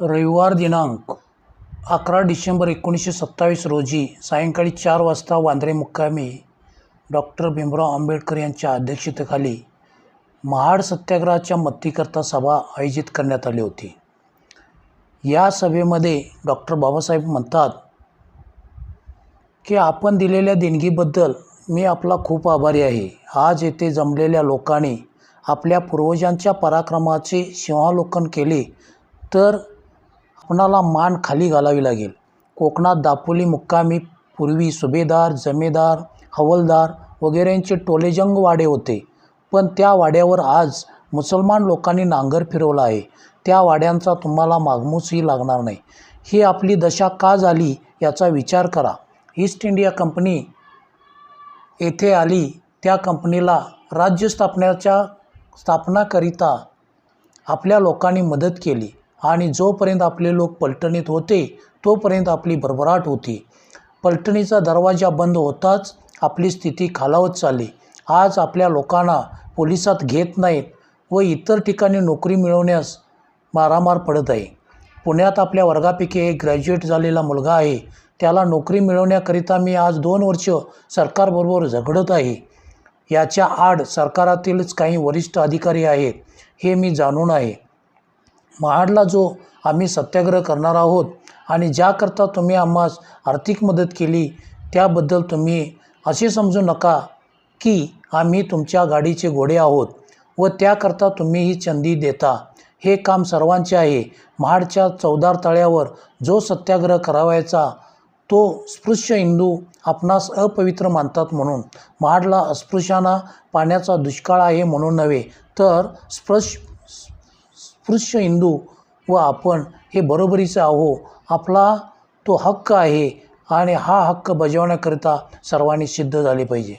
रविवार दिनांक अकरा डिसेंबर एकोणीसशे सत्तावीस रोजी सायंकाळी चार वाजता वांद्रे मुक्कामी डॉक्टर भीमराव आंबेडकर यांच्या अध्यक्षतेखाली महाड सत्याग्रहाच्या मत्तीकरता सभा आयोजित करण्यात आली होती. या सभेमध्ये डॉक्टर बाबासाहेब म्हणतात की आपण दिलेल्या देणगीबद्दल मी आपला खूप आभारी आहे. आज येथे जमलेल्या लोकांनी आपल्या पूर्वजांच्या पराक्रमाचे सिंहावलोकन केले तर आपणाला मान खाली घालावी लागेल? कोकणात दापोली मुक्कामी पूर्वी सुभेदार जमेदार हवलदार वगैरेंचे टोलेजंग वाडे होते. पण त्या वाड्यावर आज मुसलमान लोकांनी नांगर फिरवला आहे. त्या वाड्यांचा तुम्हाला मागमूसही लागणार नाही. ही आपली दशा का झाली याचा विचार करा. ईस्ट इंडिया कंपनी येथे आली. त्या कंपनीला राज्य स्थापण्याच्या स्थापनाकरिता आपल्या लोकांनी मदत केली. आणि जोपर्यंत आपले लोक पलटणीत होते तोपर्यंत आपली भरभराट होती. पलटणीचा दरवाजा बंद होताच आपली स्थिती खालावत चालली. आज आपल्या लोकांना पोलिसात घेत नाहीत व इतर ठिकाणी नोकरी मिळवण्यास मारामार पडत आहे. पुण्यात आपल्या वर्गापैकी एक ग्रॅज्युएट झालेला मुलगा आहे. त्याला नोकरी मिळवण्याकरिता मी आज दोन वर्ष सरकारबरोबर झगडत आहे. याच्या आड सरकारातीलच काही वरिष्ठ अधिकारी आहेत हे मी जाणून आहे. महाडला जो आम्ही सत्याग्रह करणार आहोत आणि ज्याकरता तुम्ही आम्हास आर्थिक मदत केली त्याबद्दल तुम्ही असे समजू नका की आम्ही तुमच्या गाडीचे घोडे आहोत व त्याकरता तुम्ही ही चंदी देता. हे काम सर्वांचे आहे. महाडच्या चौदार तळ्यावर जो सत्याग्रह करावायचा तो स्पृश्य हिंदू आपणास अपवित्र मानतात म्हणून. महाडला अस्पृश्यांना पाण्याचा दुष्काळ आहे म्हणून नव्हे तर स्पृश स्पृश्य हिंदू व आपण हे बरोबरीचं आहो. आपला तो हक्क आहे आणि हा हक्क बजावण्याकरिता सर्वांनी सिद्ध झाले पाहिजे.